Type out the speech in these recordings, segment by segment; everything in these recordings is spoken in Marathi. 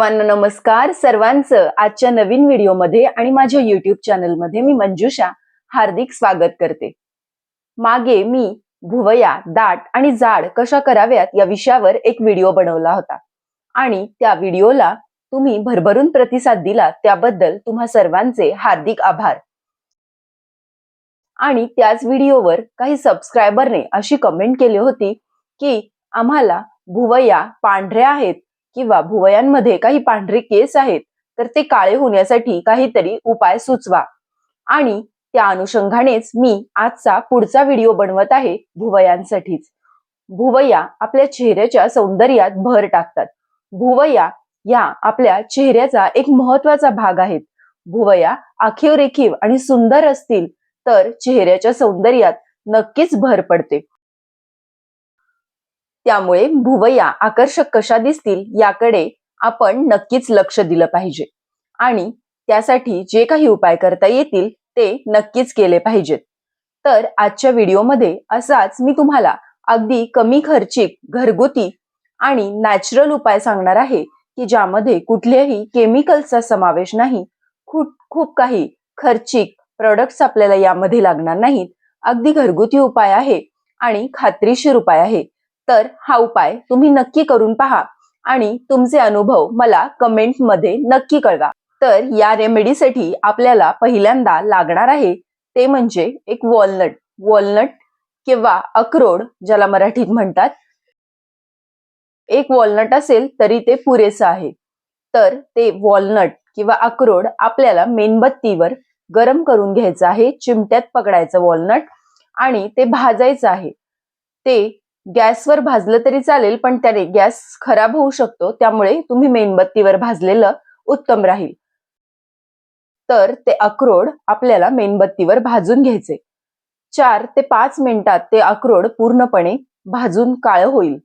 सर्वांना नमस्कार. सर्वांचं आजच्या नवीन व्हिडिओमध्ये आणि माझ्या युट्यूब चॅनलमध्ये मी मंजुषा हार्दिक स्वागत करते. मागे मी भुवया दाट आणि जाड कशा कराव्यात या विषयावर एक व्हिडिओ बनवला होता. आणि त्या व्हिडिओला तुम्ही भरभरून प्रतिसाद दिला त्याबद्दल तुम्हा सर्वांचे हार्दिक आभार. आणि त्याच व्हिडिओवर काही सबस्क्रायबरने अशी कमेंट केली होती की आम्हाला भुवया पांढऱ्या आहेत किंवा भुवयांमध्ये काही पांढरे केस आहेत तर ते काळे होण्यासाठी काहीतरी उपाय सुचवा. आणि त्या अनुषंगानेच मी आजचा पुढचा व्हिडिओ बनवत आहे भुवयांसाठीच. भुवया आपल्या चेहऱ्याच्या सौंदर्यात भर टाकतात. भुवया या आपल्या चेहऱ्याचा एक महत्त्वाचा भाग आहेत. भुवया आखीव रेखीव आणि सुंदर असतील तर चेहऱ्याच्या सौंदर्यात नक्कीच भर पडते. त्यामुळे भुवया आकर्षक कशा दिसतील याकडे आपण नक्कीच लक्ष दिलं पाहिजे. आणि त्यासाठी जे काही उपाय करता येतील ते नक्कीच केले पाहिजेत. तर आजच्या व्हिडिओमध्ये असाच मी तुम्हाला अगदी कमी खर्चिक घरगुती आणि नॅचरल उपाय सांगणार आहे की ज्यामध्ये कुठल्याही केमिकलचा समावेश नाही खूप खूप काही खर्चिक प्रोडक्ट्स आपल्याला यामध्ये लागणार नाहीत. अगदी घरगुती उपाय आहे आणि खात्रीशीर उपाय आहे. तर हा उपाय तुम्ही नक्की करून पहा आणि तुमचे अनुभव मला कमेंटमध्ये नक्की कळवा. तर या रेमेडीसाठी आपल्याला पहिल्यांदा लागणार आहे ते म्हणजे एक वॉलनट वॉलनट किंवा अक्रोड ज्याला मराठीत म्हणतात. एक वॉलनट असेल तरी ते पुरेसं आहे. तर ते वॉलनट किंवा अक्रोड आपल्याला मेणबत्तीवर गरम करून घ्यायचं आहे. चिमट्यात पकडायचं वॉलनट आणि ते भाजायचं आहे. ते गॅसवर भाजलं तरी चालेल पण त्याने गॅस खराब होऊ शकतो त्यामुळे तुम्ही मेणबत्तीवर भाजलेलं उत्तम राहील. तर ते अक्रोड आपल्याला मेणबत्तीवर भाजून घ्यायचे. चार ते पाच मिनिटात ते अक्रोड पूर्णपणे भाजून काळ होईल.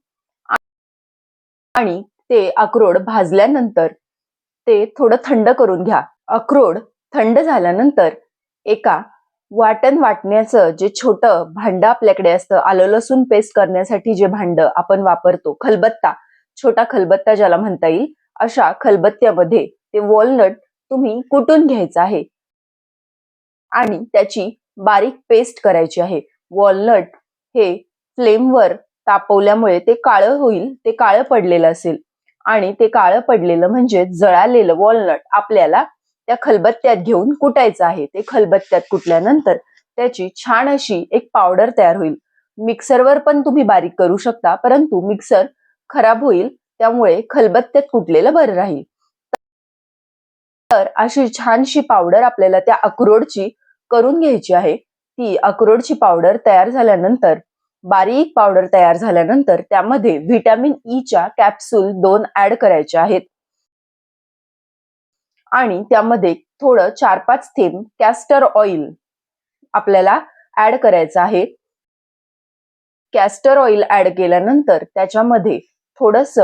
आणि ते अक्रोड भाजल्यानंतर ते थोडं थंड करून घ्या. अक्रोड थंड झाल्यानंतर एका वाटण वाटण्याचं जे छोटं भांड आपल्याकडे असतं आलं लसूण पेस्ट करण्यासाठी जे भांड आपण वापरतो खलबत्ता छोटा खलबत्ता ज्याला म्हणता येईल अशा खलबत्त्यामध्ये ते वॉलनट तुम्ही कुटून घ्यायचं आहे. आणि त्याची बारीक पेस्ट करायची आहे. वॉलनट हे फ्लेमवर तापवल्यामुळे ते काळं होईल ते काळं पडलेलं असेल. आणि ते काळं पडलेलं म्हणजे जळालेलं वॉलनट आपल्याला त्या खलबत्त्यात घेऊन कुटायचं आहे. ते खलबत्त्यात कुटल्यानंतर त्याची छान अशी एक पावडर तयार होईल. मिक्सरवर पण तुम्ही बारीक करू शकता परंतु मिक्सर खराब होईल त्यामुळे खलबत्त्यात कुटलेलं बरं राहील. तर अशी छानशी पावडर आपल्याला त्या अक्रोडची करून घ्यायची आहे. ती अक्रोडची पावडर तयार झाल्यानंतर बारीक पावडर तयार झाल्यानंतर त्यामध्ये व्हिटॅमिन ईच्या कॅप्सूल दोन ऍड करायचे आहेत. आणि त्यामध्ये थोडं चार पाच थेंब कॅस्टर ऑइल आपल्याला ऍड करायचं आहे. कॅस्टर ऑइल ऍड केल्यानंतर त्याच्यामध्ये थोडस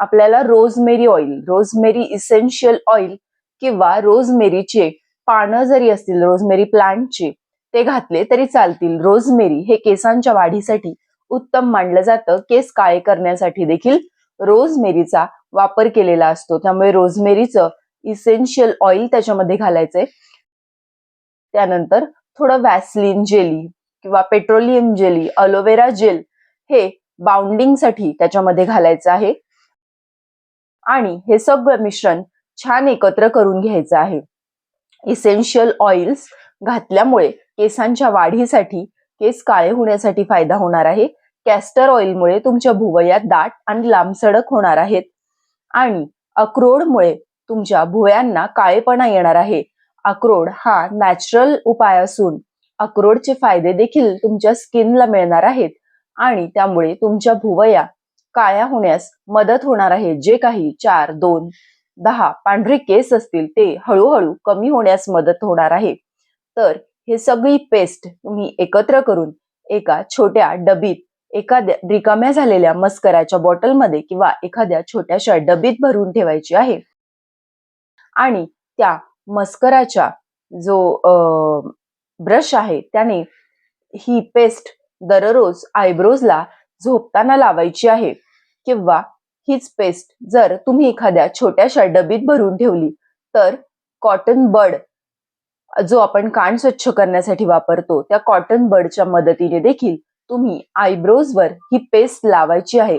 आपल्याला rosemary oil rosemary essential oil किंवा रोजमेरीचे पानं जरी असतील रोजमेरी प्लांटचे ते घातले तरी चालतील. रोजमेरी हे केसांच्या वाढीसाठी उत्तम मानलं जातं. केस काळे करण्यासाठी देखील रोजमेरीचा वापर केलेला असतो. त्यामुळे रोजमेरीचं इसेन्शियल ऑइल त्याच्यामध्ये घालायचंय. त्यानंतर थोडं वॅसलिन जेली किंवा petroleum jelly aloe vera gel हे बाउंडिंगसाठी त्याच्यामध्ये घालायचं आहे. आणि हे सगळं मिश्रण छान एकत्र करून घ्यायचं आहे. इसेन्शियल ऑइल्स घातल्यामुळे केसांच्या वाढीसाठी केस काळे होण्यासाठी फायदा होणार आहे. कॅस्टर ऑइलमुळे तुमच्या भुवयात दाट आणि लांबसडक होणार आहेत. आणि अक्रोडमुळे तुमच्या भुवयांना काळेपणा येणार आहे. अक्रोड हा नॅचरल उपाय असून अक्रोडचे फायदे देखील तुमच्या स्किनला मिळणार आहेत आणि त्यामुळे तुमच्या भुवया काळ्या होण्यास मदत होणार आहे. जे काही चार दोन दहा पांढरे केस असतील ते हळूहळू कमी होण्यास मदत होणार आहे. तर हे सगळी पेस्ट तुम्ही एकत्र करून एका छोट्या डबीत एखाद्या रिकाम्या झालेल्या मस्कराच्या बॉटलमध्ये किंवा एखाद्या छोट्याशा डबीत भरून ठेवायची आहे. आणि त्या मस्कराच्या जो ब्रश आहे त्याने ही पेस्ट दररोज आयब्रोजला झोपताना लावायची आहे. किंवा हीच पेस्ट जर तुम्ही एखाद्या छोट्याशा डबीत भरून ठेवली तर कॉटन बड जो आपण कान स्वच्छ करण्यासाठी वापरतो त्या कॉटन बडच्या मदतीने देखील तुम्ही आयब्रोजवर ही पेस्ट लावायची आहे.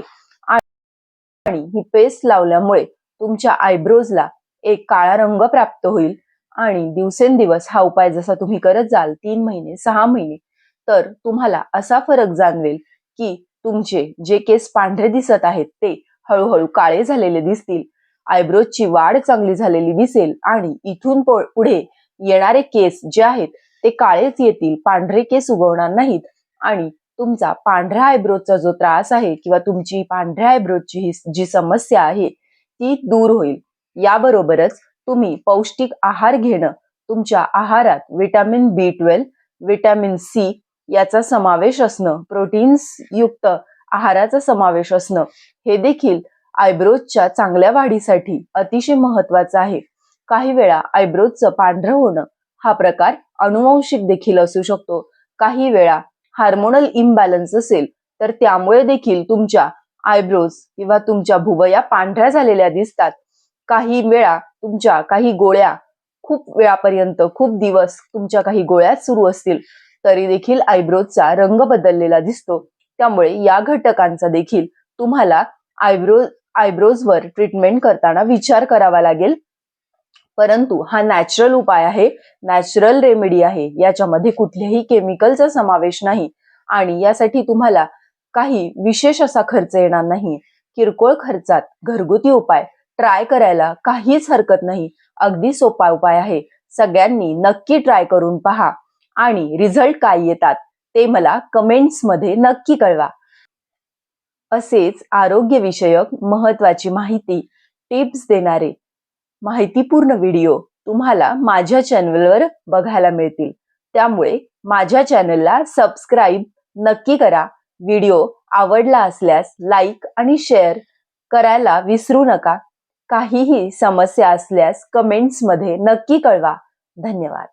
आणि ही पेस्ट लावल्यामुळे तुमच्या आयब्रोजला एक काळा रंग प्राप्त होईल. आणि दिवसेंदिवस हा उपाय जसा तुम्ही करत जाल तीन महिने सहा महिने तर तुम्हाला असा फरक जाणवेल की तुमचे जे केस पांढरे दिसत आहेत ते हळूहळू काळे झालेले दिसतील आयब्रोजची वाढ चांगली झालेली दिसेल आणि इथून पुढे येणारे केस जे आहेत ते काळेच येतील पांढरे केस उगवणार नाहीत आणि तुमचा पांढऱ्या आयब्रोजचा जो त्रास आहे किंवा तुमची पांढऱ्या आयब्रोजची ही जी समस्या आहे ती दूर होईल. याबरोबरच तुम्ही पौष्टिक आहार घेणं तुमच्या आहारात vitamin B twelve vitamin C याचा समावेश असणं प्रोटीन्स युक्त आहाराचा समावेश असणं हे देखील आयब्रोजच्या चांगल्या वाढीसाठी अतिशय महत्वाचं आहे. काही वेळा आयब्रोजचं पांढरं होणं हा प्रकार अनुवंशिक देखील असू शकतो. काही वेळा हार्मोनल इम्बॅलन्स असेल तर त्यामुळे देखील तुमच्या आयब्रोज किंवा तुमच्या भुवया पांढऱ्या झालेल्या दिसतात. काही वेळा तुमच्या काही गोळ्या खूप वेळापर्यंत खूप दिवस तुमच्या काही गोळ्या सुरू असतील तरी देखील आयब्रोजचा रंग बदललेला दिसतो. त्यामुळे या घटकांचा देखील तुम्हाला आयब्रो आयब्रोजवर ट्रीटमेंट करताना विचार करावा लागेल. परंतु हा नॅचरल उपाय आहे नॅचरल रेमेडी आहे याच्यामध्ये कुठल्याही केमिकलचा समावेश नाही आणि यासाठी तुम्हाला काही विशेष असा खर्च येणार नाही. किरकोळ खर्चात घरगुती उपाय ट्राय करायला काहीच हरकत नाही. अगदी सोपा उपाय आहे. सगळ्यांनी नक्की ट्राय करून पहा. आणि रिझल्ट काय येतात ते मला कमेंट्समध्ये नक्की कळवा. असेच आरोग्यविषयक महत्वाची माहिती टिप्स देणारे माहितीपूर्ण व्हिडिओ तुम्हाला माझ्या चॅनलवर बघायला मिळतील. त्यामुळे माझ्या चॅनलला सबस्क्राईब नक्की करा. व्हिडिओ आवडला असल्यास लाईक आणि शेअर करायला विसरू नका. काहीही समस्या असल्यास कमेंट्समध्ये नक्की कळवा. धन्यवाद.